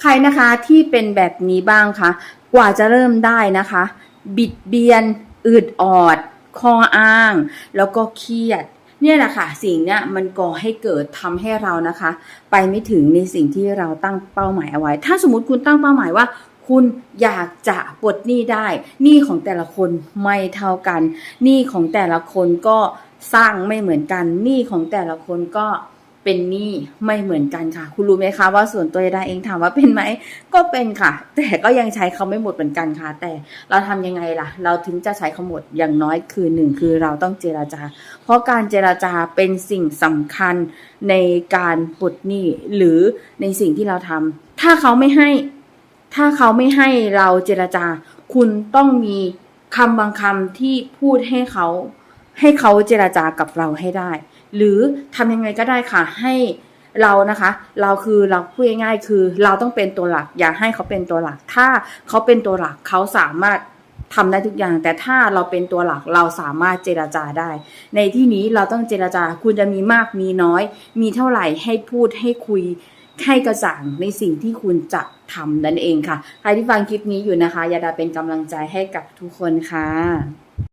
ใครนะคะที่เป็นแบบนี้บ้างคะกว่าจะเริ่มได้นะคะ บิดเบียนอืดออด คออ้าง แล้วก็เครียด เนี่ยแหละค่ะสิ่งเนี้ยมันก่อให้เกิดทำให้เรานะคะ ไปไม่ถึงในสิ่งที่เราตั้งเป้าหมายเอาไว้ ถ้าสมมติคุณตั้งเป้าหมายว่าคุณอยากจะปลดหนี้ได้ หนี้ของแต่ละคนไม่เท่ากัน หนี้ของแต่ละคนก็สร้างไม่เหมือนกัน หนี้ของแต่ละคนก็ เป็นหนี้ไม่เหมือนกันค่ะ คุณรู้ไหมคะว่าส่วนตัวดาเองถามว่าเป็นไหมก็เป็นค่ะ แต่ก็ยังใช้เขาไม่หมดเหมือนกันค่ะ แต่เราทำยังไงล่ะ เราถึงจะใช้เขาหมดอย่างน้อยคือหนึ่งคือเราต้องเจราจา เพราะการเจราจาเป็นสิ่งสำคัญในการปลดหนี้หรือในสิ่งที่เราทำถ้าเขาไม่ให้ ถ้าเขาไม่ให้เราเจรจา คุณต้องมีคำบางคำที่พูดให้เขา ให้เขาเจรจากับเราให้ได้ หรือทำยังไงก็ได้ค่ะให้เรานะคะ เราคือเราพูดง่ายๆคือเราต้องเป็นตัวหลัก อย่าให้เขาเป็นตัวหลัก ถ้าเขาเป็นตัวหลักเขาสามารถทำได้ทุกอย่าง แต่ถ้าเราเป็นตัวหลักเราสามารถเจรจาได้ ในที่นี้เราต้องเจรจาคุณจะมีมากมีน้อย มีเท่าไหร่ให้พูดให้คุยให้กระจ่างในสิ่งที่คุณจะทำนั่นเองค่ะ ใครที่ฟังคลิปนี้อยู่นะคะ ยาดาเป็นกำลังใจให้กับทุกคนค่ะ